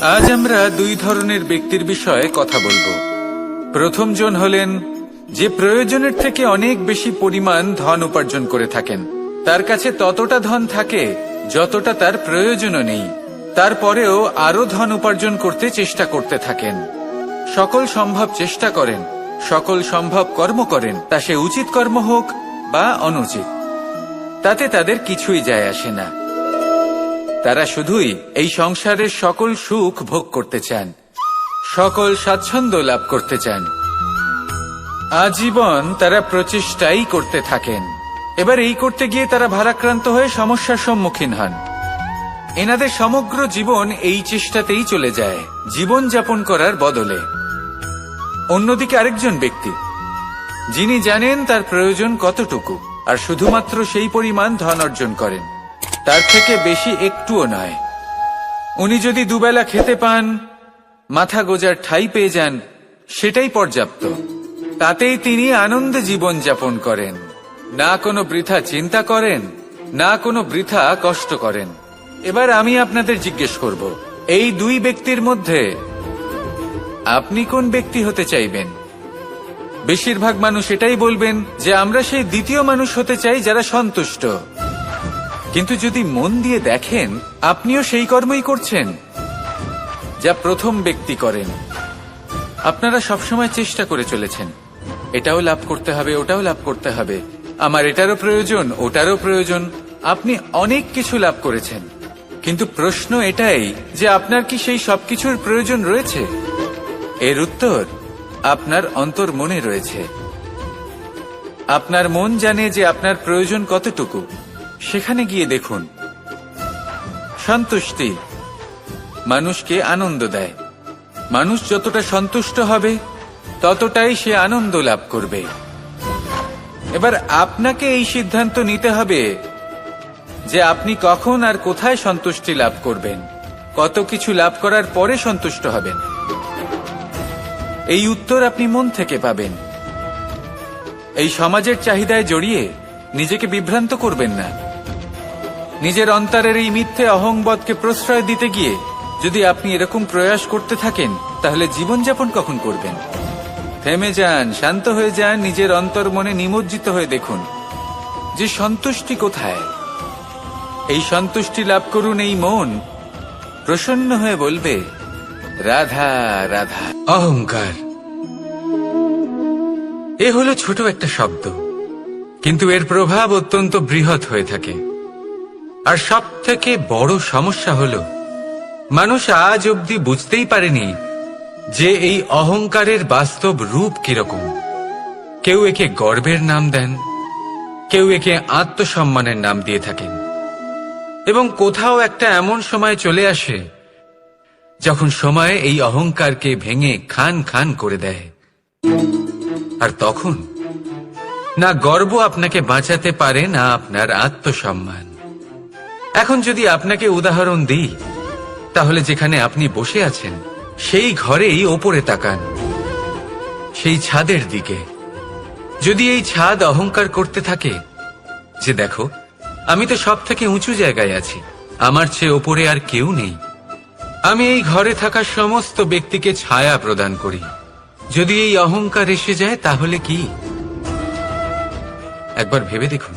আজ আমরা দুই ধরনের ব্যক্তির বিষয়ে কথা বলব। প্রথম জন হলেন, যে প্রয়োজনের থেকে অনেক বেশি পরিমাণ ধন উপার্জন করে থাকেন। তার কাছে ততটা ধন থাকে যতটা তার প্রয়োজনও নেই। তারপরেও আরও ধন উপার্জন করতে চেষ্টা করতে থাকেন। সকল সম্ভব চেষ্টা করেন। সকল সম্ভব কর্ম করেন, তা সে উচিত কর্ম হোক বা অনুচিত। তাতে তাদের কিছুই যায় আসে না। তারা শুধুই এই সংসারের সকল সুখ ভোগ করতে চান, সকল স্বাচ্ছন্দ্য লাভ করতে চান। আজীবন তারা প্রচেষ্টাই করতে থাকেন। এবার এই করতে গিয়ে তারা ভারাক্রান্ত হয়ে সমস্যার সম্মুখীন হন। এনাদের সমগ্র জীবন এই চেষ্টাতেই চলে যায় জীবন যাপন করার বদলে। অন্যদিকে আরেকজন ব্যক্তি। যিনি জানেন তার প্রয়োজন কতটুকু, আর শুধুমাত্র সেই পরিমাণ ধন অর্জন করেন। তার থেকে বেশি একটুও নয়। উনি যদি দুবেলা খেতে পান, মাথা গোজার ঠাই পেয়ে যান, সেটাই পর্যাপ্ত। তাতেই তিনি আনন্দে জীবন যাপন করেন। না কোনো বৃথা চিন্তা করেন, না কোনো বৃথা কষ্ট করেন। এবার আমি আপনাদের জিজ্ঞেস করব, এই দুই ব্যক্তির মধ্যে আপনি কোন ব্যক্তি হতে চাইবেন? বেশিরভাগ মানুষ এটাই বলবেন যে আমরা সেই দ্বিতীয় মানুষ হতে চাই যারা সন্তুষ্ট। কিন্তু যদি মন দিয়ে দেখেন, আপনিও সেই কর্মই করছেন, যা প্রথম ব্যক্তি করেন। আপনারা সবসময় চেষ্টা করে চলেছেন। এটাও লাভ করতে হবে, ওটাও লাভ করতে হবে। আমার এটারও প্রয়োজন, ওটারও প্রয়োজন। আপনি অনেক কিছু লাভ করেছেন। কিন্তু প্রশ্ন এটাই যে আপনার কি সেই সবকিছুর প্রয়োজন রয়েছে? এর উত্তর, আপনার অন্তর মনে রয়েছে। আপনার মন জানে যে আপনার প্রয়োজন কতটুকু। সেখানে গিয়ে দেখুন। সন্তুষ্টি। মানুষকে আনন্দ দেয়। মানুষ যতটা সন্তুষ্ট হবে, ততটাই সে আনন্দ লাভ করবে। এবার আপনাকে এই সিদ্ধান্ত নিতে হবে যে আপনি কখন আর কোথায় সন্তুষ্টি লাভ করবেন। কত কিছু লাভ করার পরে সন্তুষ্ট হবেন। এই উত্তর আপনি মন থেকে পাবেন। এই সমাজের চাহিদায় জড়িয়ে নিজেকে বিভ্রান্ত করবেন না। নিজের অন্তরের এই মিথ্যে অহংবোধকে প্রশ্রয় দিতে গিয়ে যদি আপনি এরকম প্রয়াস করতে থাকেন, তাহলে জীবনযাপন কখন করবেন? থেমে যান, শান্ত হয়ে যান, নিজের অন্তর মনে নিমজ্জিত হয়ে দেখুন যে সন্তুষ্টি কোথায়। এই সন্তুষ্টি লাভ করুন এই মন, প্রসন্ন হয়ে বলবে রাধা রাধা। অহংকার। এ হলো ছোট একটা শব্দ, কিন্তু এর প্রভাব অত্যন্ত বৃহৎ হয়ে থাকে। আর সব থেকে বড় সমস্যা হলো, মানুষ আজ অবধি বুঝতেই পারেনি যে এই অহংকারের বাস্তব রূপ কীরকম। কেউ একে গর্বের নাম দেন, কেউ একে আত্মসম্মানের নাম দিয়ে থাকেন। এবং কোথাও একটা এমন সময় চলে আসে যখন সময় এই অহংকারকে ভেঙে খান খান করে দেয়। আর তখন না গর্ব আপনাকে বাঁচাতে পারে, না আপনার আত্মসম্মান। এখন যদি আপনাকে উদাহরণ দিই, তাহলে যেখানে আপনি বসে আছেন, সেই ঘরেই ওপরে তাকান, সেই ছাদের দিকে। যদি এই ছাদ অহংকার করতে থাকে, যে দেখো, আমি তো সব থেকে উঁচু জায়গায় আছি, আমার চেয়ে ওপরে আর কেউ নেই। আমি এই ঘরে থাকা সমস্ত ব্যক্তিকে ছায়া প্রদান করি। যদি এই অহংকার এসে যায়, তাহলে কি? একবার ভেবে দেখুন।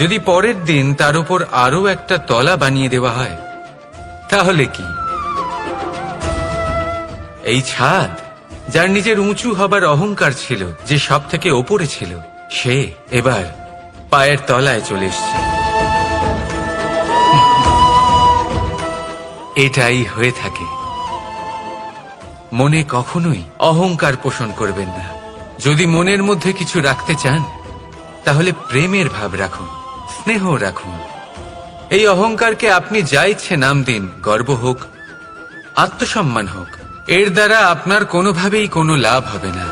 যদি পরের দিন তার উপর আরও একটা তলা বানিয়ে দেওয়া হয়, তাহলে কি? এই ছাদ, যার নিজের উঁচু হবার অহংকার ছিল, যে সব থেকে ওপরে ছিল, সে এবার পায়ের তলায় চলে এসছে। এটাই হয়ে থাকে। মনে কখনোই অহংকার পোষণ করবেন না। যদি মনের মধ্যে কিছু রাখতে চান, তাহলে প্রেমের ভাব রাখুন, স্নেহ রাখুন। এই অহংকারকে আপনি যা ইচ্ছে নাম দিন, গর্ব হোক, আত্মসম্মান হোক, এর দ্বারা আপনার কোনোভাবেই কোনো লাভ হবে না।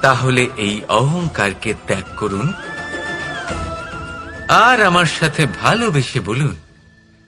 তাহলে এই অহংকারকে ত্যাগ করুন, আর আমার সাথে ভালোবেসে বলুন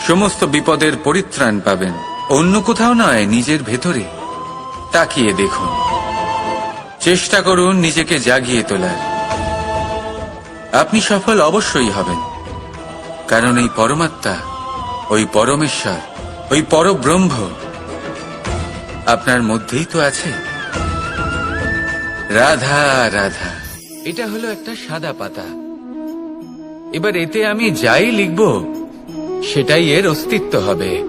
সমস্ত বিপদের পরিত্রাণ পাবেন। অন্য কোথাও নয়, নিজের ভেতরে। তাকিয়ে দেখুন। চেষ্টা করুন নিজেকে জাগিয়ে তোলার। আপনি সফল অবশ্যই হবেন। কারণ এই পরমাত্মা, ওই পরমেশ্বর, ওই পরব্রহ্ম আপনার মধ্যেই তো আছে। রাধা রাধা। এটা হলো একটা সাদা পাতা। এবার এতে আমি যাই লিখব। সেটাই এর অস্তিত্ব হবে।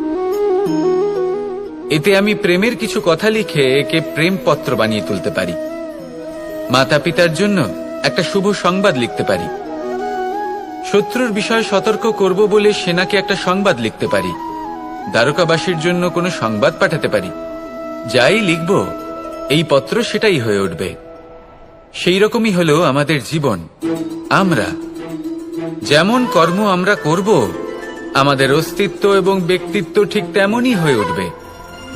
এতে আমি প্রেমের কিছু কথা লিখে একে প্রেম পত্র বানিয়ে তুলতে পারি। মাতা পিতার জন্য একটা শুভ সংবাদ লিখতে পারি। শত্রুর বিষয়ে সতর্ক করব বলে সেনাকে একটা সংবাদ লিখতে পারি। দ্বারকাবাসীর জন্য কোনো সংবাদ পাঠাতে পারি। যাই লিখব, এই পত্র সেটাই হয়ে উঠবে। সেই রকমই হলো আমাদের জীবন। আমরা, যেমন কর্ম আমরা করব আমাদের অস্তিত্ব এবং ব্যক্তিত্ব ঠিক তেমনই হয়ে উঠবে।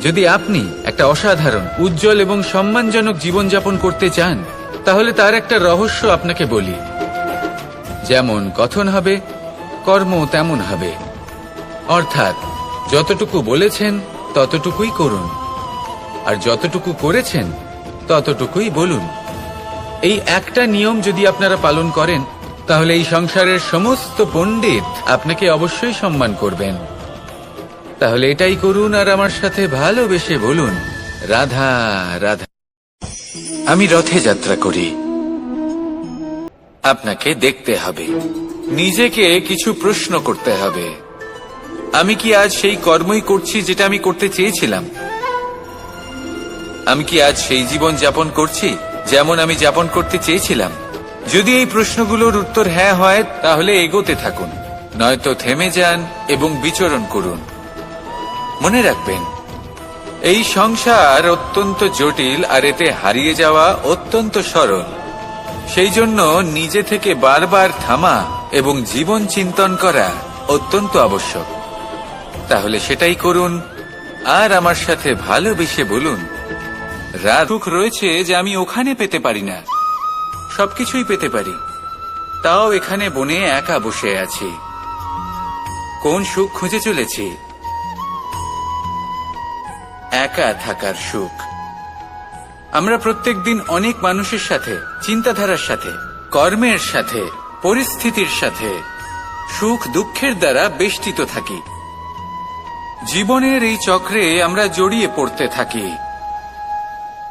যদি আপনি একটা অসাধারণ, উজ্জ্বল এবং সম্মানজনক জীবনযাপন করতে চান, তাহলে তার একটা রহস্য আপনাকে বলি। যেমন কথন হবে কর্ম তেমন হবে। অর্থাৎ, যতটুকু বলেছেন, ততটুকুই করুন। আর যতটুকু করেছেন, ততটুকুই বলুন। এই একটা নিয়ম যদি আপনারা পালন করেন তাহলে এই সংসারের সমস্ত পণ্ডিত আপনাকে অবশ্যই সম্মান করবেন। তাহলে এটাই করুন আর আমার সাথে ভালোবেসে বলুন, রাধা রাধা। আমি রথে যাত্রা করি। আপনাকে দেখতে হবে। নিজেকে কিছু প্রশ্ন করতে হবে। আমি কি আজ সেই কর্মই করছি যেটা আমি করতে চেয়েছিলাম? আমি কি আজ সেই জীবন যাপন করছি যেমন আমি যাপন করতে চেয়েছিলাম? যদি এই প্রশ্নগুলোর উত্তর হ্যাঁ হয়, তাহলে এগোতে থাকুন। নয়তো থেমে যান এবং বিচরণ করুন। মনে রাখবেন, এই সংসার অত্যন্ত জটিল আর এতে হারিয়ে যাওয়া অত্যন্ত সরল। সেই জন্য নিজে থেকে বারবার থামা এবং জীবন চিন্তন করা অত্যন্ত আবশ্যক। তাহলে সেটাই করুন, আর আমার সাথে ভালোবেসে বলুন, রাধুক রয়েছে যে আমি ওখানে পেতে পারি না। সবকিছুই পেতে পারি। তাও এখানে বনে একা বসে আছি। কোন সুখ খুঁজে চলেছি? একা থাকার সুখ। আমরা প্রত্যেকদিন অনেক মানুষের সাথে, চিন্তাধারার সাথে, কর্মের সাথে, পরিস্থিতির সাথে, সুখ দুঃখের দ্বারা বেষ্টিত থাকি। জীবনের এই চক্রে আমরা জড়িয়ে পড়তে থাকি।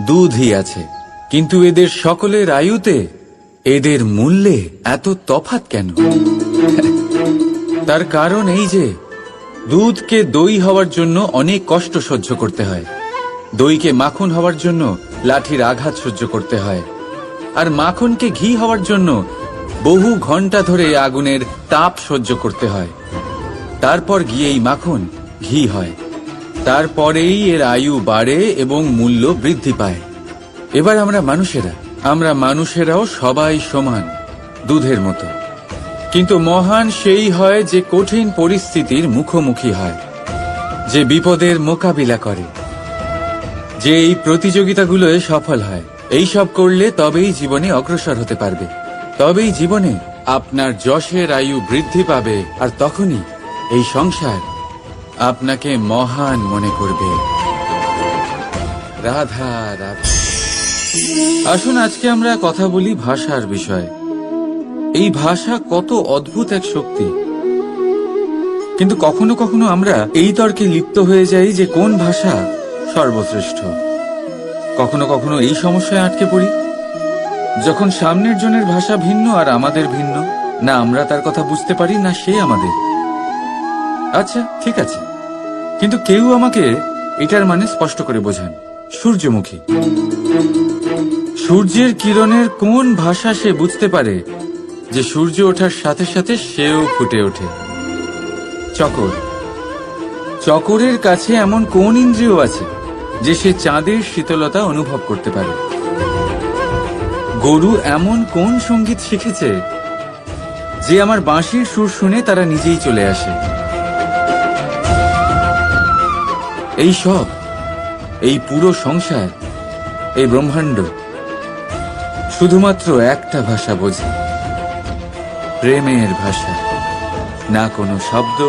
দুধই আছে। কিন্তু এদের সকলের আয়ুতে এদের মূল্যে এত তফাত কেন? তার কারণ এই যে, দুধকে দই হওয়ার জন্য অনেক কষ্ট সহ্য করতে হয়। দইকে মাখন হওয়ার জন্য লাঠির আঘাত সহ্য করতে হয়। আর মাখনকে ঘি হওয়ার জন্য বহু ঘণ্টা ধরে আগুনের তাপ সহ্য করতে হয়। তারপর গিয়ে এই মাখন ঘি হয়। তারপরেই এর আয়ু বাড়ে এবং মূল্য বৃদ্ধি পায়। এবার আমরা মানুষেরা, আমরা মানুষেরাও সবাই সমান, দুধের মতো। কিন্তু মহান সেই হয় যে কঠিন পরিস্থিতির মুখোমুখি হয়, যে বিপদের মোকাবিলা করে, যে এই প্রতিযোগিতাগুলোয় সফল হয়। এই সব করলে তবেই জীবনে অগ্রসর হতে পারবে। তবেই জীবনে আপনার যশের আয়ু বৃদ্ধি পাবে, আর তখনই এই সংসার আপনাকে মহান মনে করবে। রাধা রাধা। আসুন, আজকে আমরা কথা বলি ভাষার বিষয়ে। এই ভাষা কত অদ্ভুত এক শক্তি। কিন্তু কখনো কখনো আমরা এই তর্কে লিপ্ত হয়ে যাই যে কোন ভাষা সর্বশ্রেষ্ঠ। কখনো কখনো এই সমস্যায় আটকে পড়ি। যখন সামনের জনের ভাষা ভিন্ন আর আমাদের ভিন্ন, না আমরা তার কথা বুঝতে পারি, না সে আমাদের। আচ্ছা ঠিক আছে। কিন্তু কেউ আমাকে এটার মানে স্পষ্ট করে বোঝান, সূর্যমুখী। সূর্যের কিরণের কোন ভাষা সে বুঝতে পারে যে সূর্য ওঠার সাথে সাথে সেও ফুটে ওঠে? চকর। চকরের কাছে এমন কোন ইন্দ্রিয় আছে যে সে চাঁদের শীতলতা অনুভব করতে পারে? গরু এমন কোন সংগীত শিখেছে যে আমার বাঁশির সুর শুনে তারা নিজেই চলে আসে? এই সব, এই পুরো সংসার, এই ব্রহ্মাণ্ড, শুধুমাত্র একটা ভাষা বোঝে। প্রেমের ভাষা, না কোনো শব্দ,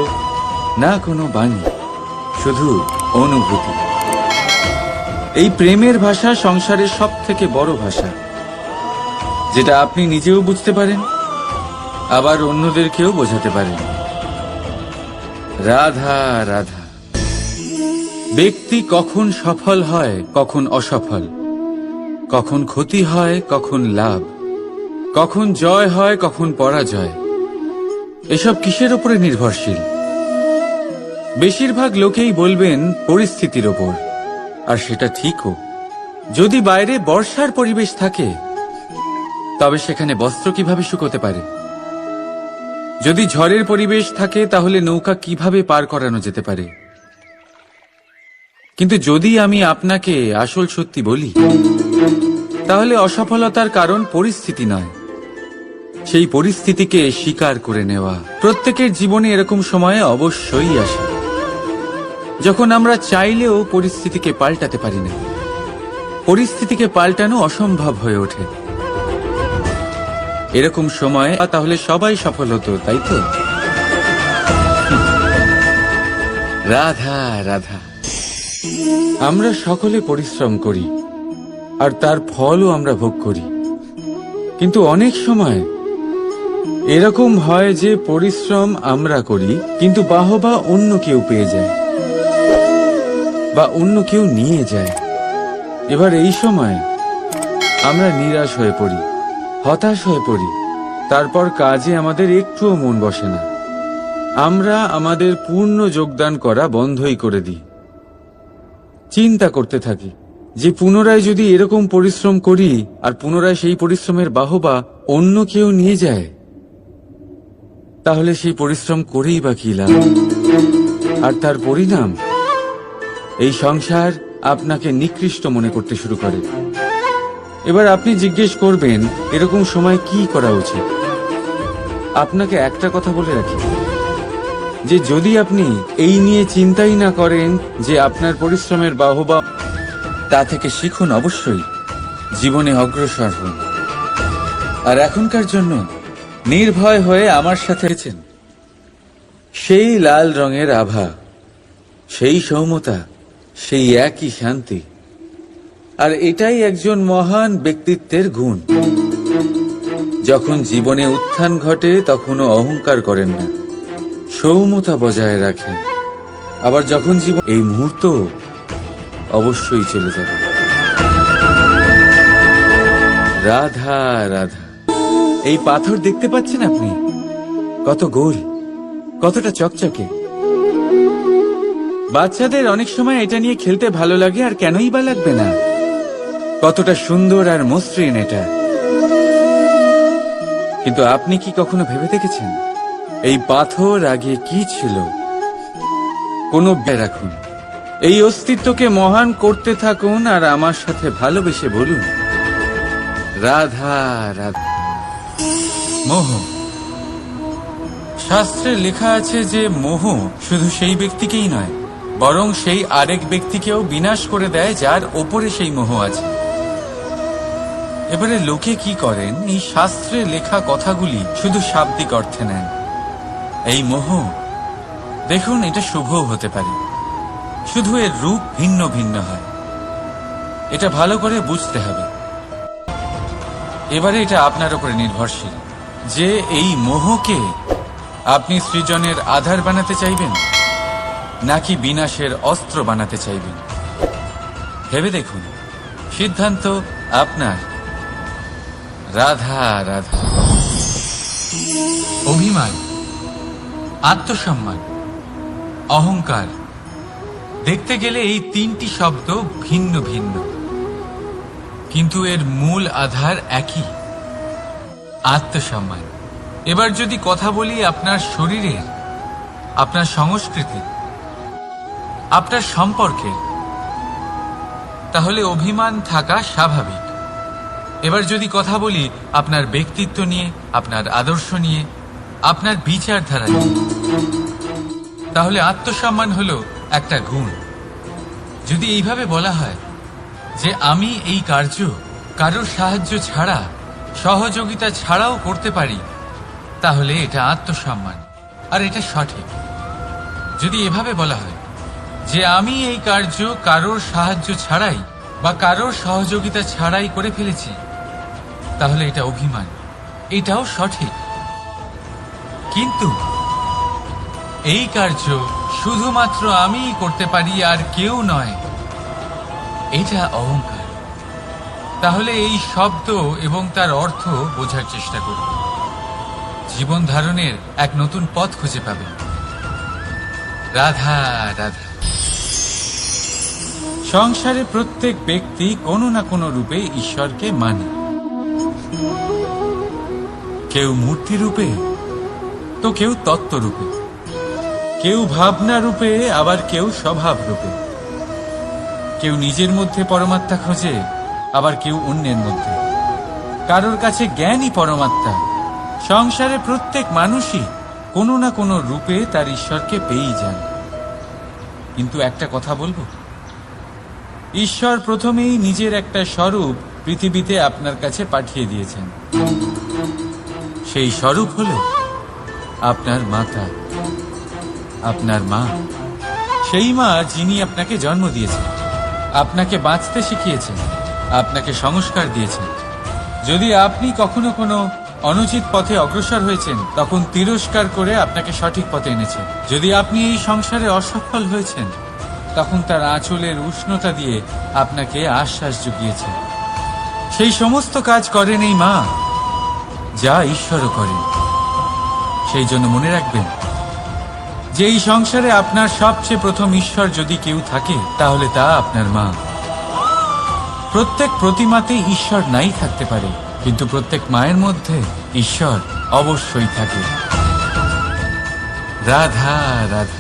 না কোনো বাণী, শুধু অনুভূতি। এই প্রেমের ভাষা সংসারের সব থেকে বড় ভাষা। যেটা আপনি নিজেও বুঝতে পারেন, আবার অন্যদেরকেও বোঝাতে পারেন। রাধা রাধা। ব্যক্তি কখন সফল হয়, কখন অসফল। কখন ক্ষতি হয়, কখন লাভ। কখন জয় হয়, কখন পরাজয়। এসব কিসের ওপরে নির্ভরশীল? বেশিরভাগ লোকেই বলবেন, পরিস্থিতির ওপর আর সেটা ঠিকও। যদি বাইরে বর্ষার পরিবেশ থাকে, তবে সেখানে বস্ত্র কীভাবে শুকোতে পারে? যদি ঝড়ের পরিবেশ থাকে, তাহলে নৌকা কীভাবে পার করানো যেতে পারে? কিন্তু যদি আমি আপনাকে আসল সত্যি বলি, তাহলে অসফলতার কারণ পরিস্থিতি নয়। সেই পরিস্থিতিকে স্বীকার করে নেওয়া প্রত্যেকের জীবনে এরকম সময়ে অবশ্যই আসে। যখন আমরা চাইলেও পরিস্থিতিকে পাল্টাতে পারি না, পরিস্থিতিকে পাল্টানো অসম্ভব হয়ে ওঠে। এরকম সময় তাহলে সবাই সফল হতো, তাই তো? রাধা রাধা। আমরা সকলে পরিশ্রম করি, আর তার ফলও আমরা ভোগ করি। কিন্তু অনেক সময় এরকম হয় যে পরিশ্রম আমরা করি, কিন্তু বাহবা অন্য কেউ পেয়ে যায়, বা অন্য কেউ নিয়ে যায়। এবার এই সময় আমরা নিরাশ হয়ে পড়ি, হতাশ হয়ে পড়ি। তারপর কাজে আমাদের একটুও মন বসে না। আমরা আমাদের পূর্ণ যোগদান করা বন্ধই করে দিই। চিন্তা করতে থাকি, যে পুনরায় যদি এরকম পরিশ্রম করি আর পুনরায় সেই পরিশ্রমের বাহবা অন্য কেউ নিয়ে যায়, তাহলে সেই পরিশ্রম করেই বা কি লাভ? আর তার পরিণাম? এই সংসার আপনাকে নিকৃষ্ট মনে করতে শুরু করে। এবার আপনি জিজ্ঞেস করবেন, এরকম সময় কি করা উচিত? আপনাকে একটা কথা বলে রাখি। যে যদি আপনি এই নিয়ে চিন্তাই না করেন যে আপনার পরিশ্রমের বাহবা, তা থেকে শিখুন অবশ্যই। জীবনে অগ্রসর হন। আর এখনকার জন্য নির্ভয় হয়ে আমার সাথে আছেন। সেই লাল রঙের আভা, সেই সৌমতা, সেই একই শান্তি। আর এটাই একজন মহান ব্যক্তিত্বের গুণ। যখন জীবনে উত্থান ঘটে, তখনও অহংকার করেন না। সৌমতা বজায় রাখেন আবার যখন জীবন এই মুহূর্ত অবশ্যই চলে যাবে। রাধা রাধা। এই পাথর দেখতে পাচ্ছেন আপনি? কত গোল, কতটা চকচকে। বাচ্চাদের অনেক সময় এটা নিয়ে খেলতে ভালো লাগে আর কেনই বা লাগবে না। কতটা সুন্দর আর মসৃণ এটা। কিন্তু আপনি কি কখনো ভেবে দেখেছেন? এই পাথর আগে কি ছিল? কোনো রাখুন। এই অস্তিত্বকে মহান করতে থাকুন আর আমার সাথে ভালোবেসে বলুন। রাধা রাধা। মোহ। শাস্ত্রে লেখা আছে যে মোহ শুধু সেই ব্যক্তিকেই নয়, বরং সেই আরেক ব্যক্তিকেও বিনাশ করে দেয় যার ওপরে সেই মোহ আছে। এবারে লোকে কি করেন? এই শাস্ত্রে লেখা কথাগুলি শুধু শাব্দিক অর্থে নেন। এই মোহ, দেখুন এটা শুভও হতে পারে। শুধু এর রূপ ভিন্ন ভিন্ন হয়। এটা ভালো করে বুঝতে হবে। এবারে এটা আপনার উপরে নির্ভরশীল। যে এই মোহকে আপনি সৃজনের আধার বানাতে চাইবেন, নাকি বিনাশের অস্ত্র বানাতে চাইবেন? ভেবে দেখুন। সিদ্ধান্ত আপনার। রাধা রাধা। অভিমান। আত্মসম্মান, অহংকার। দেখতে গেলে এই তিনটি শব্দ ভিন্ন ভিন্ন। কিন্তু এর মূল আধার একই, আত্মসম্মান। এবার যদি কথা বলি আপনার শরীরের, আপনার সংস্কৃতি আপনার সম্পর্কে তাহলে অভিমান থাকা স্বাভাবিক। এবার যদি কথা বলি আপনার ব্যক্তিত্ব নিয়ে, আপনার আদর্শ নিয়ে আপনার বিচারধারা তাহলে আত্মসম্মান হলো একটা গুণ। যদি এইভাবে বলা হয় যে আমি এই কার্য কারোর সাহায্য ছাড়া, সহযোগিতা ছাড়াও করতে পারি, তাহলে এটা আত্মসম্মান। আর এটা সঠিক। যদি এভাবে বলা হয় যে আমি এই কার্য কারোর সাহায্য ছাড়াই বা কারোর সহযোগিতা ছাড়াই করে ফেলেছি, তাহলে এটা অভিমান। এটাও সঠিক। কিন্তু এই কার্য শুধুমাত্র আমিই করতে পারি আর কেউ নয়। এটা অহংকার। তাহলে এই শব্দ এবং তার অর্থ বোঝার চেষ্টা করুন। জীবন ধারণের এক নতুন পথ খুঁজে পাবেন রাধা রাধা। সংসারে প্রত্যেক ব্যক্তি কোনো না কোনো রূপে ঈশ্বরকে মানে। কেউ মূর্তি রূপে তো কেউ তত্ত্ব রূপে কেউ ভাবনা রূপে আবার কেউ স্বভাব রূপে কেউ নিজের মধ্যে পরমাত্মা খোঁজে, আবার কেউ অন্যের মধ্যে। কারোর কাছে জ্ঞানই পরমাত্মা। সংসারে প্রত্যেক মানুষই কোনো না কোনো রূপে তার ঈশ্বরকে পেয়েই যান। কিন্তু একটা কথা বলব? ঈশ্বর প্রথমেই নিজের একটা স্বরূপ পৃথিবীতে আপনার কাছে পাঠিয়ে দিয়েছেন। সেই স্বরূপ হল আপনার মাতা, আপনার মা। সেই মা যিনি আপনাকে জন্ম দিয়েছেন, আপনাকে বাঁচতে শিখিয়েছেন, আপনাকে সংস্কার দিয়েছেন। যদি আপনি কখনো কোনো অনুচিত পথে অগ্রসর হয়েছেন, তখন তিরস্কার করে আপনাকে সঠিক পথে এনেছেন যদি আপনি এই সংসারে অসফল হয়েছেন, তখন তার আঁচলের উষ্ণতা দিয়ে আপনাকে আশ্বাস জুগিয়েছেন সেই সমস্ত কাজ করেন এই মা, যা ঈশ্বরও করেন। সেই জন্য মনে রাখবেন যে এই সংসারে আপনার সবচেয়ে প্রথম ঈশ্বর যদি কেউ থাকে, তাহলে তা আপনার মা। প্রত্যেক প্রতিমাতে ঈশ্বর নাই থাকতে পারে, কিন্তু প্রত্যেক মায়ের মধ্যে ঈশ্বর অবশ্যই থাকে। রাধা রাধা।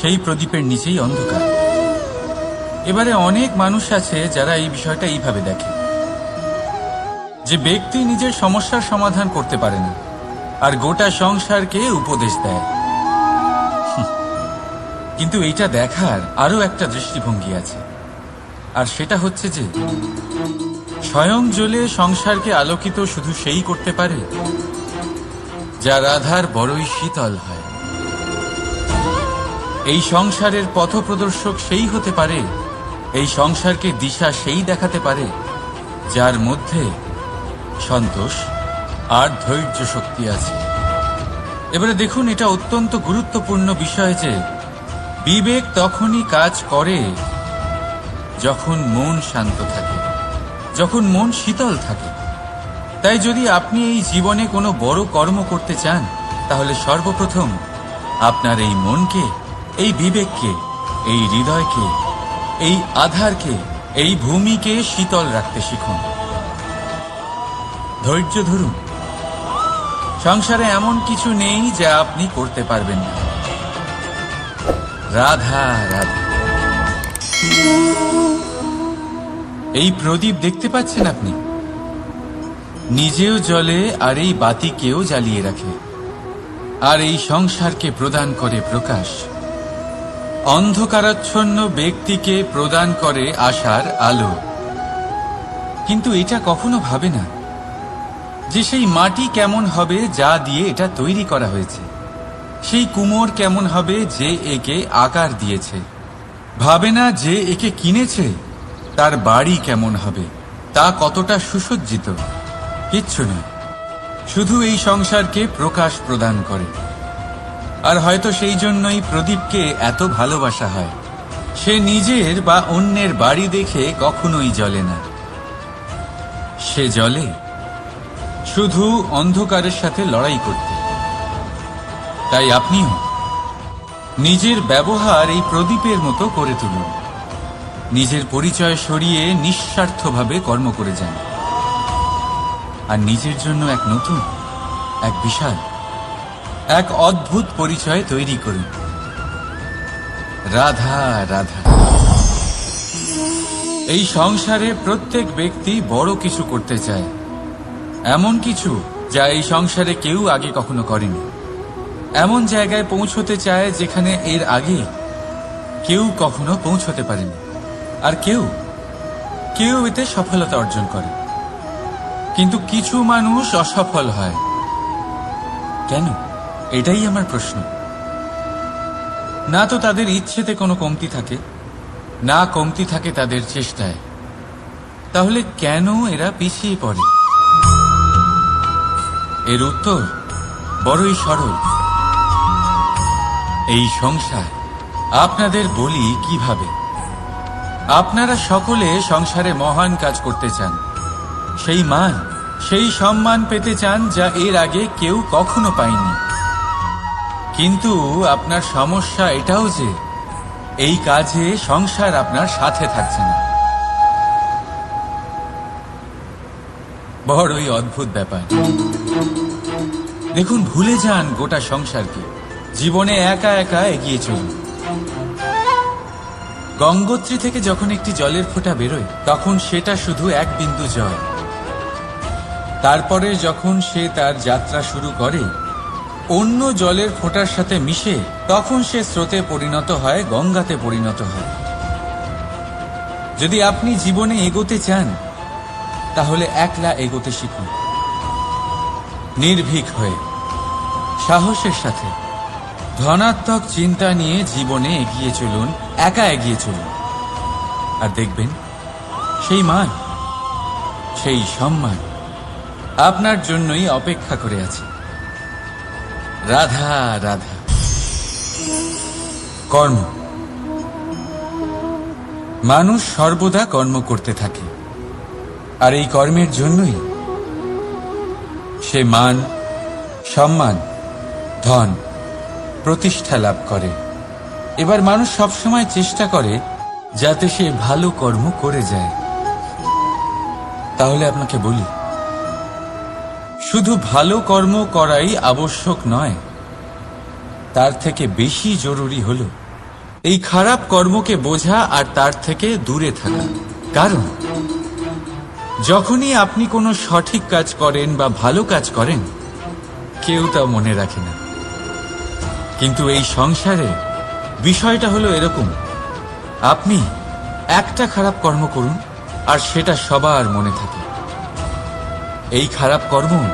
সেই প্রদীপের নিচেই অন্ধকার। এবারে অনেক মানুষ আছে যারা এই বিষয়টা এইভাবে দেখে, যে ব্যক্তি নিজের সমস্যার সমাধান করতে পারে না। আর গোটা সংসারকে উপদেশ দেয়। কিন্তু এইটা দেখার আরও একটা দৃষ্টিভঙ্গি আছে। আর সেটা হচ্ছে যে, স্বয়ং জ্বলে সংসারকে আলোকিত শুধু সেই করতে পারে, যা রাধার বড়ই শীতল হয়। এই সংসারের পথপ্রদর্শক সেই হতে পারে, এই সংসারকে দিশা সেই দেখাতে পারে, যার মধ্যে সন্তোষ আর ধৈর্য শক্তি আছে। এবারে দেখুন, এটা অত্যন্ত গুরুত্বপূর্ণ বিষয় যে বিবেক তখনই কাজ করে যখন মন শান্ত থাকে, যখন মন শীতল থাকে। তাই যদি আপনি এই জীবনে কোনো বড় কর্ম করতে চান, তাহলে সর্বপ্রথম আপনার এই মনকে, এই বিবেককে, এই হৃদয়কে, এই আধারকে, এই ভূমিকে শীতল রাখতে শিখুন। ধৈর্য ধরুন। সংসারে এমন কিছু নেই যা আপনি করতে পারবেন না। রাধা রাধা। এই প্রদীপ দেখতে পাচ্ছেন আপনি? নিজেও জলে আর এই বাতিকেও জ্বালিয়ে রাখে। আর এই সংসারকে প্রদান করে প্রকাশ। অন্ধকারাচ্ছন্ন ব্যক্তিকে প্রদান করে আশার আলো। কিন্তু এটা কখনো ভাবে না। যে সেই মাটি কেমন হবে যা দিয়ে এটা তৈরি করা হয়েছে। সেই কুমোর কেমন হবে যে একে আকার দিয়েছে। ভাবে না যে একে কিনেছে, তার বাড়ি কেমন হবে, তা কতটা সুসজ্জিত, কিচ্ছু নয় শুধু এই সংসারকে প্রকাশ প্রদান করে। আর হয়তো সেই জন্যই প্রদীপকে এত ভালোবাসা হয়। সে নিজের বা অন্যের বাড়ি দেখে কখনোই জ্বলে না। সে জ্বলে। শুধু অন্ধকারের সাথে লড়াই করতে। তাই আপনিও নিজের ব্যবহার এই প্রদীপের মতো করে তুলুন। নিজের পরিচয় সরিয়ে নিঃস্বার্থভাবে কর্ম করে যান। আর নিজের জন্য এক নতুন, এক বিশাল, এক অদ্ভুত পরিচয় তৈরি করুন। রাধা রাধা। এই সংসারে প্রত্যেক ব্যক্তি বড় কিছু করতে চায়। এমন কিছু যা এই সংসারে কেউ আগে কখনো করেনি। এমন জায়গায় পৌঁছতে চায় যেখানে এর আগে কেউ কখনো পৌঁছতে পারেনি। আর কেউ কেউ এতে সফলতা অর্জন করে। কিন্তু কিছু মানুষ অসফল হয়। কেন? এটাই আমার প্রশ্ন। না তো তাদের ইচ্ছেতে কোনো কমতি থাকে, না কমতি থাকে তাদের চেষ্টায়। তাহলে কেন এরা পিছিয়ে পড়ে? এর উত্তর, বড়ই সরল। এই সংসার, আপনাদের বলি কীভাবে? আপনারা সকলে সংসারে মহান কাজ করতে চান। সেই মান, সেই সম্মান পেতে চান যা এর আগে কেউ কখনো পায়নি। কিন্তু আপনার সমস্যা এটাও যে, এই কাজে সংসার আপনার সাথে থাকছে না। বড়ই অদ্ভুত ব্যাপার। দেখুন, ভুলে যান গোটা সংসারকে। জীবনে একা একা এগিয়ে চলুন। গঙ্গোত্রী থেকে যখন একটি জলের ফোঁটা বেরোয়, তখন সেটা শুধু এক বিন্দু জল। তারপরে যখন সে তার যাত্রা শুরু করে, অন্য জলের ফোঁটার সাথে মিশে, তখন সে স্রোতে পরিণত হয়, গঙ্গাতে পরিণত হয়। যদি আপনি জীবনে এগোতে চান তাহলে একলা এগোতে শিখুন। নির্ভীক হয়ে, সাহসের সাথে, ধনাত্মক চিন্তা নিয়ে জীবনে এগিয়ে চলুন, একা এগিয়ে চলুন। আর দেখবেন, সেই মান, সেই সম্মান আপনার জন্যই অপেক্ষা করে আছে। রাধা রাধা। কর্ম। মানুষ সর্বদা কর্ম করতে থাকে। আর এই কর্মের জন্যই সে মান, সম্মান, ধন প্রতিষ্ঠা লাভ করে। এবার মানুষ সবসময় চেষ্টা করে যাতে সে ভালো কর্ম করে যায়। তাহলে আপনাকে বলি, শুধু ভালো কর্ম করাই আবশ্যক নয়, তার থেকে বেশি জরুরি হল এই খারাপ কর্মকে বোঝা আর তার থেকে দূরে থাকা। কারণ যখনই আপনি কোনো সঠিক কাজ করেন বা ভালো কাজ করেন, কেউ তা মনে রাখে না। কিন্তু এই সংসারে বিষয়টা হলো এরকম। আপনি একটা খারাপ কর্ম করুন, আর সেটা সবার মনে থাকে। এই খারাপ কর্ম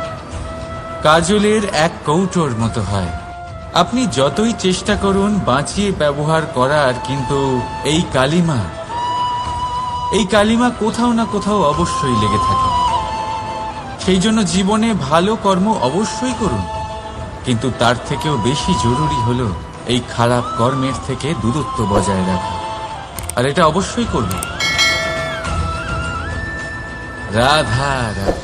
কাজলের এক কৌটোর মতো হয়। আপনি যতই চেষ্টা করুন বাঁচিয়ে ব্যবহার করার, কিন্তু এই কালিমা এই কালিমা কোথাও না কোথাও অবশ্যই লেগে থাকে। সেই জন্য জীবনে ভালো কর্ম অবশ্যই করুন। কিন্তু তার থেকেও বেশি জরুরি হলো এই খারাপ কর্মের থেকে দূরত্ব বজায় রাখা। আর এটা অবশ্যই করবে রাধা রাধা।